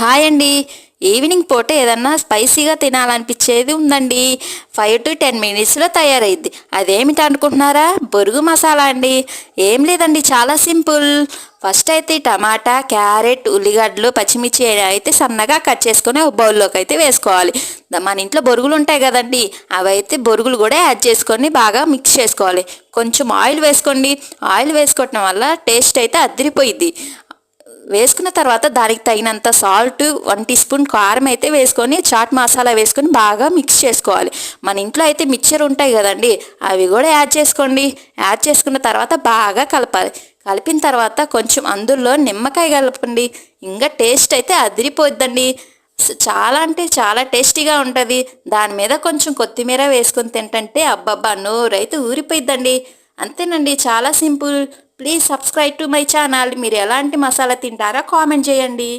Hi అండి. Evening పూట ఏదన్నా స్పైసీగా తినాలనిపించేది ఉందండి. ఫైవ్ టు టెన్ మినిట్స్లో తయారైద్ది. అదేమిటి అనుకుంటున్నారా? బొరుగు మసాలా అండి. ఏం లేదండి చాలా సింపుల్. ఫస్ట్ అయితే టమాటా క్యారెట్ ఉల్లిగడ్డలు పచ్చిమిర్చి అయితే సన్నగా కట్ చేసుకొని ఒక బౌల్లోకి అయితే వేసుకోవాలి. మన ఇంట్లో బొరుగులు ఉంటాయి కదండి. అవైతే బొరుగులు కూడా యాడ్ చేసుకొని బాగా మిక్స్ చేసుకోవాలి. కొంచెం ఆయిల్ వేసుకోండి. ఆయిల్ వేసుకోవటం వల్ల టేస్ట్ అయితే అదిరిపోయిద్ది. వేసుకున్న తర్వాత దానికి తగినంత సాల్ట్ వన్ టీ స్పూన్ కారం అయితే వేసుకొని చాట్ మసాలా వేసుకొని బాగా మిక్స్ చేసుకోవాలి. మన ఇంట్లో అయితే మిక్చర్ ఉంటాయి కదండి అవి కూడా యాడ్ చేసుకోండి. యాడ్ చేసుకున్న తర్వాత బాగా కలపాలి. కలిపిన తర్వాత కొంచెం అందులో నిమ్మకాయ కలపండి. ఇంకా టేస్ట్ అయితే అదిరిపోద్దండి. చాలా అంటే చాలా టేస్టీగా ఉంటుంది. దాని మీద కొంచెం కొత్తిమీర వేసుకొని తింటంటే అబ్బబ్బా నోరైతే ఊరిపోయిద్దండి. అంతేనండి చాలా simple. Please subscribe to my channel మీరు ఎలాంటి మసాలా తింటారా కామెంట్ చేయండి.